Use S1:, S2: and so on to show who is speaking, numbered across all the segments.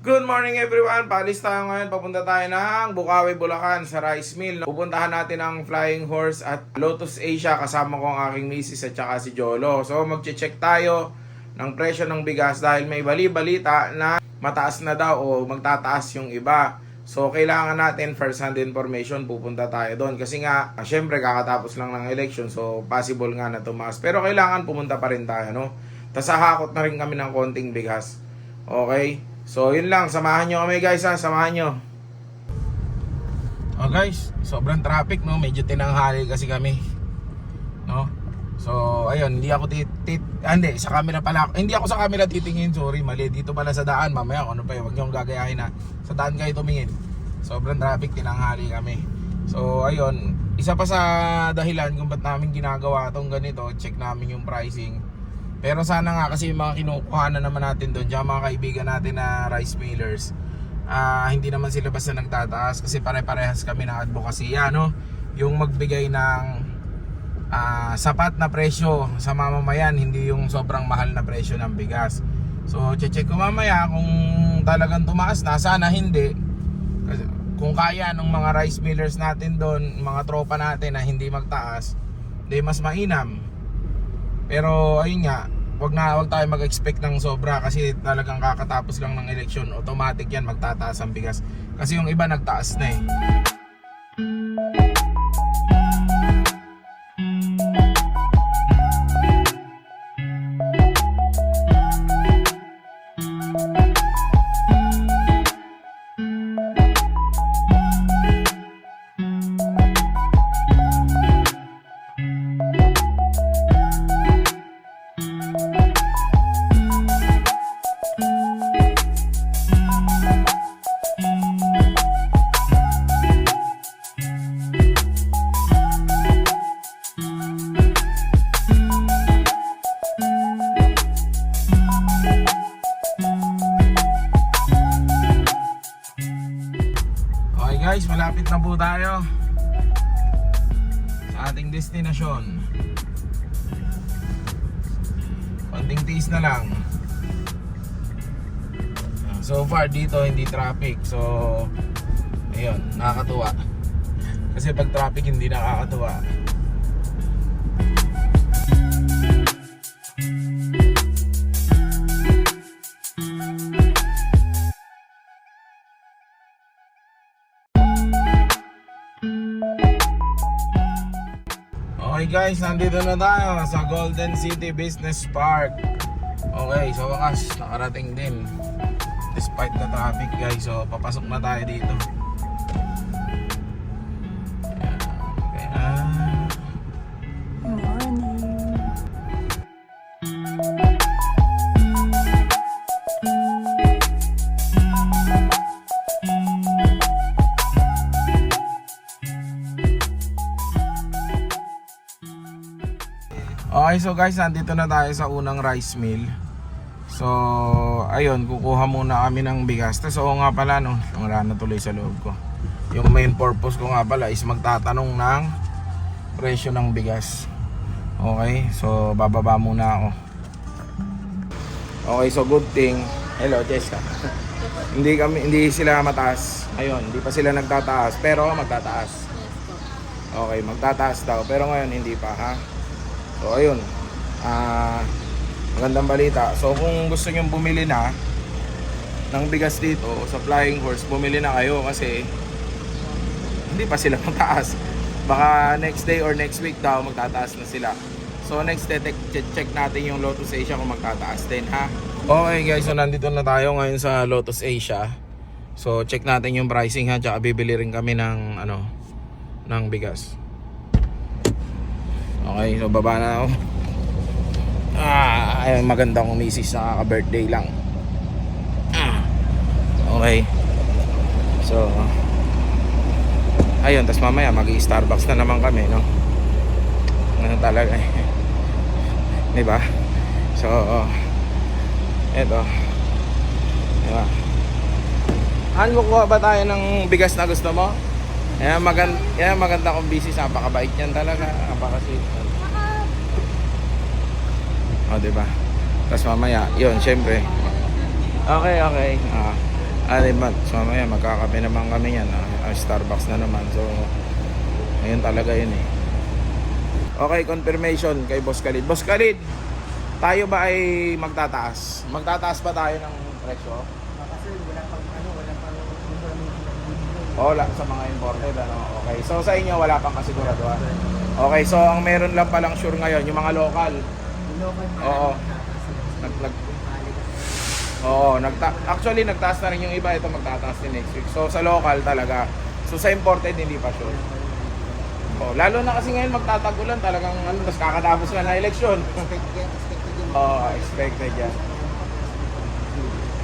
S1: Good morning everyone! Paalis tayo ngayon. Papunta tayo ng Bukawi, Bulacan sa rice mill. Pupuntahan natin ang Flying Horse at Lotus Asia kasama ko ang aking misis at saka si Jolo. So magche-check tayo ng presyo ng bigas dahil may bali-balita na mataas na daw o magtataas yung iba. So kailangan natin first hand information pupunta tayo doon kasi nga syempre kakatapos lang ng election so possible nga na tumaas. Pero kailangan pumunta pa rin tayo no. Tapos hahakot na rin kami ng konting bigas. Okay? So, yun lang. Samahan nyo kami guys ha. Samahan nyo. Oh guys, sobrang traffic no. Medyo tinanghali kasi kami. No? So, ayun, hindi ako tit, tit ah, hindi, sa camera pala ako. Hindi ako sa camera titingin, sorry, mali. Dito pala sa daan, mamaya kung ano pa yun, huwag nyo gagayahin na. Sa daan kayo tumingin. Sobrang traffic, tinanghali kami. So, ayun, isa pa sa dahilan kung ba't namin ginagawa tong ganito, check namin yung pricing. Pero sana nga kasi yung mga kinukuha na naman natin doon, yung mga kaibigan natin na rice millers, ah hindi naman sila basta nagtataas kasi pare-parehas kami ng advokasya, no? Yung magbigay ng ah, sapat na presyo sa mamamayan, hindi yung sobrang mahal na presyo ng bigas. So, check ko mamaya kung talagang tumaas na, sana hindi. Kasi kung kaya ng mga rice millers natin doon, mga tropa natin na hindi magtaas, di mas mainam. Pero ayun nga, wag na wag tayo mag-expect ng sobra kasi talagang kakatapos lang ng eleksyon, automatic yan magtataas ang bigas. Kasi yung iba nagtaas na eh. Tayo sa ating destinasyon. Konting tiis na lang. So far dito hindi traffic. So ayun, nakakatuwa. Kasi pag traffic hindi nakakatuwa. Guys, nandito na tayo sa Golden City Business Park. Okay, sa wakas, nakarating din. Despite the traffic guys, so papasok na tayo dito. Okay, so guys, nandito na tayo sa unang rice mill. So, ayun, kukuha muna kami ng bigas. Tapos, oo nga pala, no, wala na tuloy sa loob ko. Yung main purpose ko nga pala is magtatanong ng presyo ng bigas. Okay, so bababa muna ako. Okay, so good thing. Hello, Jessica. hindi kami hindi sila mataas. Ayun, hindi pa sila nagtataas, pero magtataas. Okay, magtataas daw, pero ngayon hindi pa, ha? So ayun. Ah, magandang balita. So kung gusto niyo bumili na ng bigas dito sa Flying Horse, bumili na kayo kasi hindi pa sila mataas. Baka next day or next week daw magtataas na sila. So next check, check natin yung Lotus Asia kung magtataas din ha. Okay guys, so nandito na tayo ngayon sa Lotus Asia. So check natin yung pricing ha, tsaka bibili rin kami ng ano ng bigas. Okay, so baba na ako. Ah, ayun, magandang umisis na birthday lang. Ah, okay. So, ayun, tas mamaya mag-Starbucks na naman kami, no? Ano talaga eh. Di ba? So, eto. Di ba? Han, kukuha ba tayo ng bigas na gusto mo? Kaya maganda, kaya maganda kong busy sa napakabait niyan talaga. Napaka-sweet. O, di ba? Tapos mamaya, yun, syempre. Okay, okay. Ah. Ano man, so mamaya magkakape naman kami yan. ah, ah, Starbucks na naman. So, ayun talaga yun eh. Okay, confirmation kay Boss Khalid. Boss Khalid, tayo ba ay magtataas? Magtataas ba tayo ng presyo?
S2: Kasi wala pang ano, wala pang
S1: O, wala sa mga imported, ano? Okay. So, sa inyo, wala pang kasiguraduhan. Okay, so ang meron lang palang sure ngayon, yung mga local.
S2: Na
S1: Oo. Nag, nag, Oo, nagta actually nagtaas na rin yung iba ito magtataas din next week. So sa local talaga. So sa imported hindi pa sure. Oh, lalo na kasi ngayon magtatagulan talagang ano, tapos kakatapos nga na eleksyon. Oo, expected yan.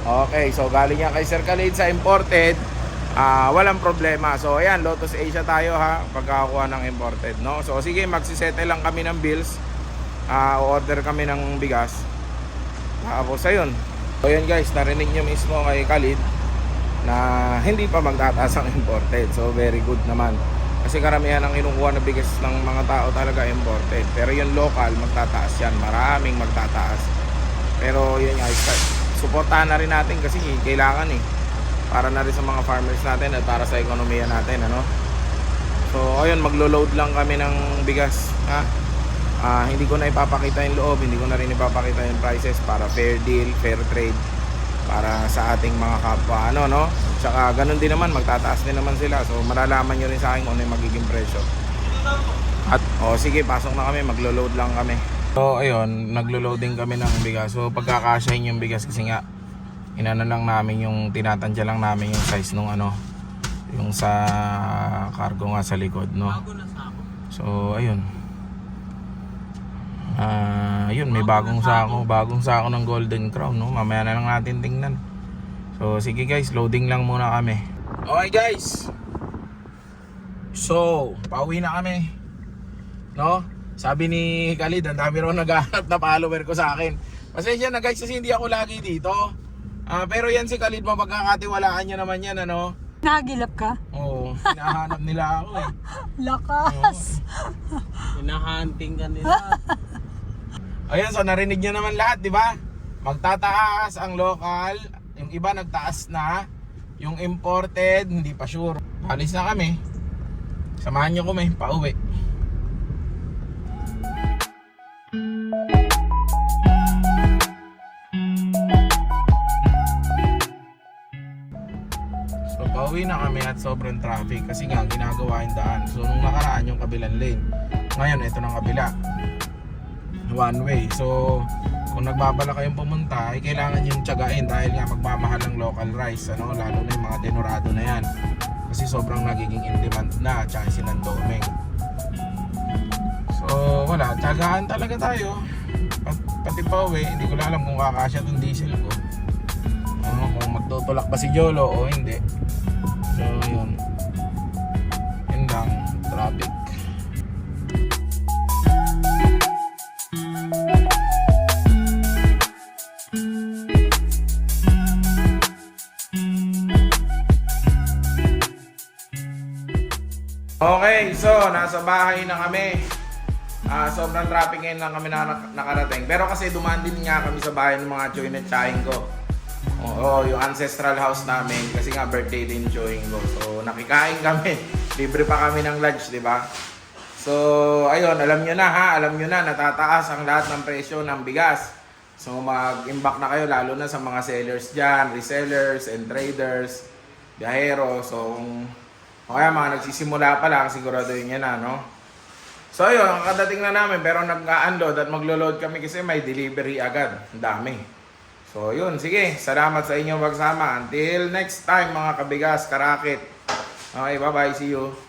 S1: Okay, so galing yan kay Sir Khalid sa imported. Ah, walang problema. So ayan, Lotus Asia tayo ha, pagkakakuha ng imported, no? So sige, magsisettle lang kami ng bills. Ah, order kami ng bigas. Tapos ayun. So yun guys, narinig nyo mismo kay Khalid na hindi pa magtataas ang imported. So very good naman. Kasi karamihan ang kinukuha na bigas ng mga tao talaga imported. Pero yung local, magtataas yan. Maraming magtataas. Pero yun guys, suportahan na rin natin kasi kailangan eh. Para na rin sa mga farmers natin at para sa ekonomiya natin. Ano? So ayun, maglo-load lang kami ng bigas. Ha? Ah, hindi ko na ipapakita yung loob, hindi ko na rin ipapakita yung prices para fair deal, fair trade para sa ating mga kapwa ano no? Tsaka ganun din naman magtataas din naman sila. So malalaman nyo rin sa akin kung ano yung magiging presyo. At oh sige pasok na kami maglo-load lang kami. So ayun naglo-loading kami ng bigas. So pagkakasyahin yung bigas kasi nga inano lang namin yung tinatansya lang namin yung size nung ano yung sa cargo nga sa likod no? So ayun Ah, yun, may bagong sako, bagong sako ng Golden Crown, no? Mamaya na lang natin tingnan. So, sige guys, loading lang muna kami. Okay guys. So, pauwi na kami. No? Sabi ni Khalid, ang dami raw naghahanap na follower ko sa akin. Pasensya na guys, kasi hindi ako lagi dito. Ah, pero yan si Khalid, mapagkakatiwalaan nyo naman yan, ano?
S3: Nagilap ka?
S1: Oo, hinahanap nila ako eh.
S3: Lakas!
S2: Hinahunting ka nila.
S1: Ayan, so narinig nyo naman lahat, di ba? Magtataas ang local, yung iba nagtaas na, yung imported, hindi pa sure. Alis na kami. Samahan nyo kami, pauwi. So pauwi na kami at sobrang traffic kasi nga ginagawa yung daan. So nung nakaraan yung kabilang lane. Ngayon ito ng kabila one way. So, kung nagbabala kayong pumunta, ay kailangan yung tiyagain dahil nga magmamahal ng local rice, ano, lalo na yung mga denorado na yan. Kasi sobrang nagiging in demand na, tsaka sinandoming. So, wala, tiyagaan talaga tayo. Pat, pati pa uwi, hindi ko alam kung kakasya tong diesel ko. Ano, kung magtutulak ba si Jolo o hindi. So, yun. Yun lang, traffic. Okay, so nasa bahay na kami. Ah, sobrang traffic ngayon lang kami na nakarating. Pero kasi dumaan din nga kami sa bahay ng mga Choy na Chaing ko. Oo, yung ancestral house namin kasi nga birthday din Choying ko. So nakikain kami. Libre pa kami ng lunch, di ba? So, ayun, alam nyo na ha, alam nyo na, natataas ang lahat ng presyo ng bigas. So, mag-imbak na kayo, lalo na sa mga sellers dyan, resellers and traders, biyahero. So, kung o kaya mga nagsisimula pa lang, siguraduhin nyo na, no? So, ayun, kadating na namin, pero nag-unload at maglo-load kami kasi may delivery agad. Ang dami. So, yun, sige, salamat sa inyong pagsama. Until next time, mga kabigas, karakit. Okay, bye-bye, see you.